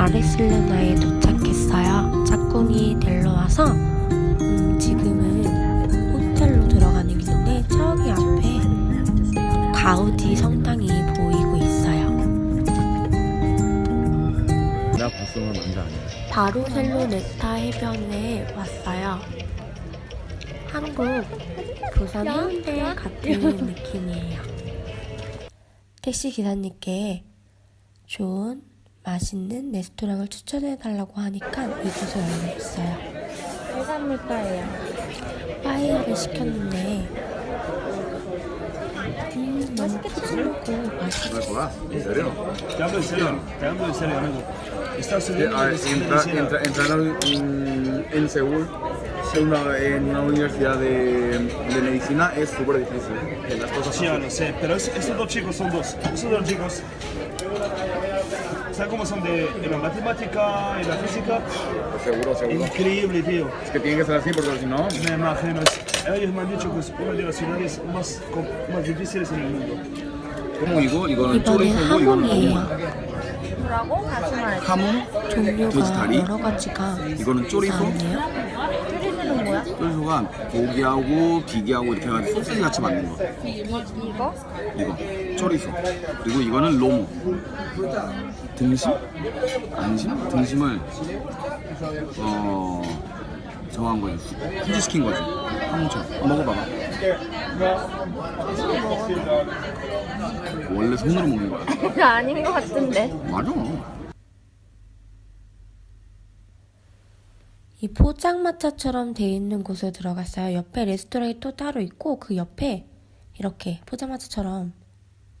바르셀로나에 도착했어요. 짝꿍이 데려와서 음, 지금은 호텔로 들어가는 길인데 저기 앞에 가우디 성당이 보이고 있어요. 내가 봤어 남자 아니야 바르셀로네타 해변에 왔어요. 한국 부산 해운대 같은 느낌이에요. 택시 기사님께 좋은 맛있는 레스토랑을 추천해 달라고 하니까 이곳을 알려줬어요. 해산물가예요. 빠이야를 시켰는데 음, 너무 푸짐하고 맛있어. ¿No jodas? ¿En serio? Te hablo en serio, te hablo en serio, amigo. Estás Eh, subiendo a ver, y sin entra- medicina. entra- Entraron en, en Seúl en una, en una universidad de, de medicina es súper difícil. que Las cosas Sí, ya así. lo sé, pero es- estos dos chicos son dos. Estos dos chicos. ¿Sabes cómo son de, de la matemática y la física? Pues seguro, seguro. Increíble, tío. Es que tiene que ser así porque si no... Me imagino. Ellos me han dicho que es una de las ciudades más, más difíciles en el mundo. ¿Cómo llegó? Llegó en Chile, en 번엔 쪼리소고 이거는 하몬이에요. 뭐라고? 다시 말해. 하몬? 종류가 돼지다리? 여러 가지가 이거는 쪼리소? 아니에요? 쭈리스는 뭐야? 쪼리소가 고기하고 비계하고 이렇게 해가지고 소시지 같이 만든 거 이, 이거? 이거 쪼리소 그리고 이거는 로모 등심? 안심? 등심을 어 저한 거지 후지시킨 거지 한번 먹어봐봐 원래 손으로 먹는 거야 이거 아닌 것 같은데. 맞아 이 포장마차처럼 돼 있는 곳에 들어갔어요. 옆에 레스토랑이 또 따로 있고 그 옆에 이렇게 포장마차처럼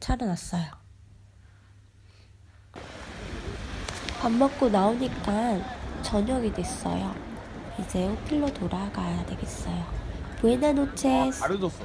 차려놨어요. 밥 먹고 나오니까 저녁이 됐어요. 이제 호텔로 돌아가야 되겠어요. 부에나노체스. 가려줬어